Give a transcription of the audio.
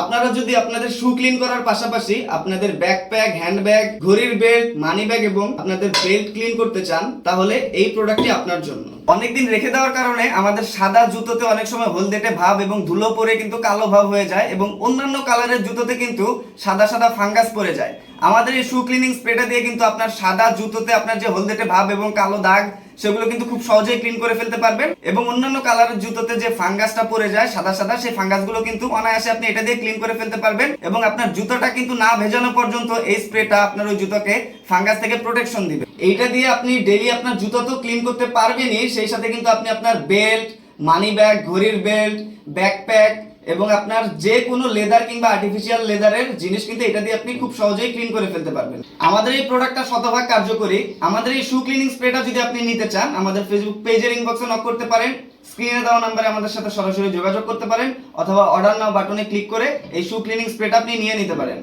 আপনারা যদি আপনাদের শু ক্লিন করার পাশাপাশি আপনাদের ব্যাকপ্যাক, হ্যান্ডব্যাগ, ঘড়ির বেল্ট, মানি ব্যাগ এবং আপনাদের বেল্ট ক্লিন করতে চান, তাহলে এই প্রোডাক্টটি আপনার জন্য। অনেকদিন রেখে দেওয়ার কারণে আমাদের সাদা জুতোতে অনেক সময় হলদেটে ভাব এবং ধুলো পরে কিন্তু কালো ভাব হয়ে যায় এবং অন্যান্য কালারের জুতোতে কিন্তু সাদা সাদা ফাঙ্গাস পড়ে যায়। আমাদের এই শু ক্লিনিং স্প্রেটা দিয়ে কিন্তু আপনার সাদা জুতোতে আপনার যে হলদেটে ভাব এবং কালো দাগ সেগুলো কিন্তু খুব সহজেই ক্লিন করে ফেলতে পারবেন। এবং অন্যান্য কালারের জুতোতে যে ফাঙ্গাসটা পড়ে যায়, সাদা সাদা, সেই ফাঙ্গাসগুলো কিন্তু অনায়াসে আপনি এটা দিয়ে ক্লিন করে ফেলতে পারবেন। এবং আপনার জুতোটা কিন্তু না ভেজানো পর্যন্ত এই স্প্রেটা আপনার ওই জুতোকে ফাঙ্গাস থেকে প্রোটেকশন দিবে। এইটা দিয়ে আপনি ডেইলি আপনার জুতো তো ক্লিন করতে পারবেনই। সেই সাথে কিন্তু আপনি আপনার বেল্ট মানি ব্যাগ ঘড়ির বেল্ট ব্যাকপ্যাক এবং আপনার যে কোনো লেদার কিংবা আর্টিফিশিয়াল লেদারের জিনিস কিন্তু এটা দিয়ে আপনি খুব সহজেই ক্লিন করে ফেলতে পারবেন। আমাদের এই প্রোডাক্টটা শতভাগ কার্যকরী। আমাদের এই শু ক্লিনিং স্প্রেটা যদি আপনি নিতে চান, আমাদের ফেসবুক পেজের ইনবক্সে নক করতে পারেন। স্ক্রিনে দেওয়া নাম্বারে আমাদের সাথে সরাসরি যোগাযোগ করতে পারেন, অথবা অর্ডার নাও বাটনে ক্লিক করে এই শু ক্লিনিং স্প্রেটা আপনি নিয়ে নিতে পারেন।